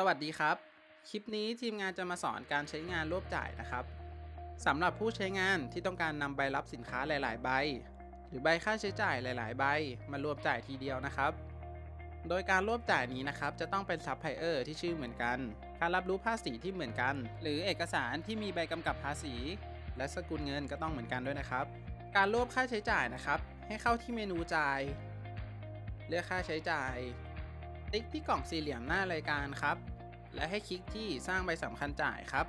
สวัสดีครับ คลิปนี้ทีมงานจะมาสอนการใช้งานรวบจ่ายนะครับสำหรับผู้ใช้งานที่ต้องการนำใบรับสินค้าหลาย ๆ ใบ หรือใบค่าใช้จ่ายหลาย ๆ ใบ มารวมจ่ายทีเดียวนะครับ โดยการรวบจ่ายนี้นะครับ จะต้องเป็นซัพพลายเออร์ที่ชื่อเหมือนกัน การรับรู้ภาษีที่เหมือนกัน หรือเอกสารที่มีใบกำกับภาษี และสกุลเงินก็ต้องเหมือนกันด้วยนะครับ การรวบค่าใช้จ่ายนะครับ ให้เข้าที่เมนูจ่าย เลือกค่าใช้จ่าย ติ๊กที่กล่องสี่เหลี่ยมหน้ารายการครับ และให้คลิกที่สร้างใบสำคัญจ่ายครับ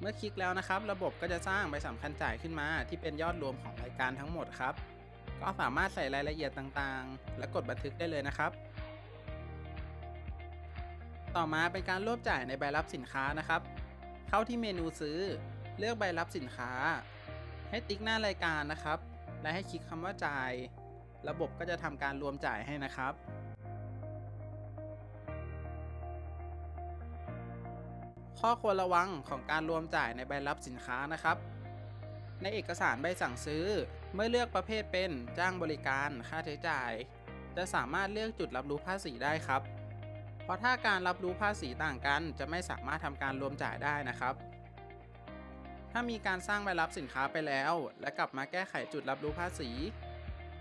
เมื่อคลิกแล้วนะครับ ระบบก็จะสร้างใบสำคัญจ่ายขึ้นมาที่เป็นยอดรวมของรายการทั้งหมดครับ ก็สามารถใส่รายละเอียดต่างๆ และกดบันทึกได้เลยนะครับ ต่อมาเป็นการรวบจ่ายในใบรับสินค้านะครับ เข้าที่เมนูซื้อ เลือกใบรับสินค้า ให้ติ๊กหน้ารายการนะครับ และให้คลิกคำว่าจ่าย ระบบก็จะทำการรวมจ่ายให้นะครับ ข้อควรระวังของการรวมจ่ายในใบรับสินค้านะครับ ในเอกสารใบสั่งซื้อ เมื่อเลือกประเภทเป็นจ้างบริการค่าใช้จ่าย จะสามารถเลือกจุดรับรู้ภาษีได้ครับ เพราะถ้าการรับรู้ภาษีต่างกัน จะไม่สามารถทำการรวมจ่ายได้นะครับ ถ้ามีการสร้างใบรับสินค้าไปแล้ว และกลับมาแก้ไขจุดรับรู้ภาษี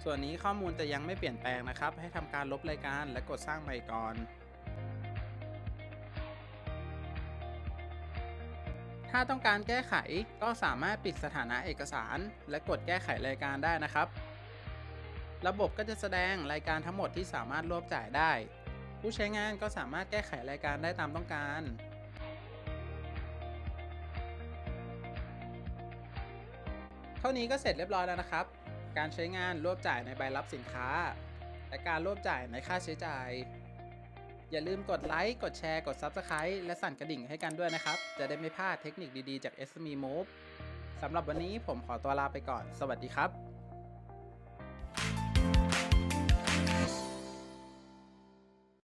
ส่วนนี้ข้อมูลจะยังไม่เปลี่ยนแปลงนะครับ ให้ทำการลบรายการและกดสร้างใหม่ก่อน ถ้าต้องการแก้ไขก็สามารถปิดสถานะเอกสาร และกดแก้ไขรายการได้นะครับ ระบบก็จะแสดงรายการทั้งหมดที่สามารถรวบจ่ายได้ ผู้ใช้งานก็สามารถแก้ไขรายการได้ตามต้องการเท่านี้ก็เสร็จเรียบร้อยแล้วนะครับ การใช้งานรวบจ่ายในใบรับสินค้า และการรวบจ่ายในค่าใช้จ่าย อย่าลืมกดไลค์ กดแชร์ กด Subscribe และสั่นกระดิ่งให้กันด้วยนะครับ จะได้ไม่พลาดเทคนิคดีๆจาก SME Move สำหรับวันนี้ผมขอตัวลาไปก่อน สวัสดีครับ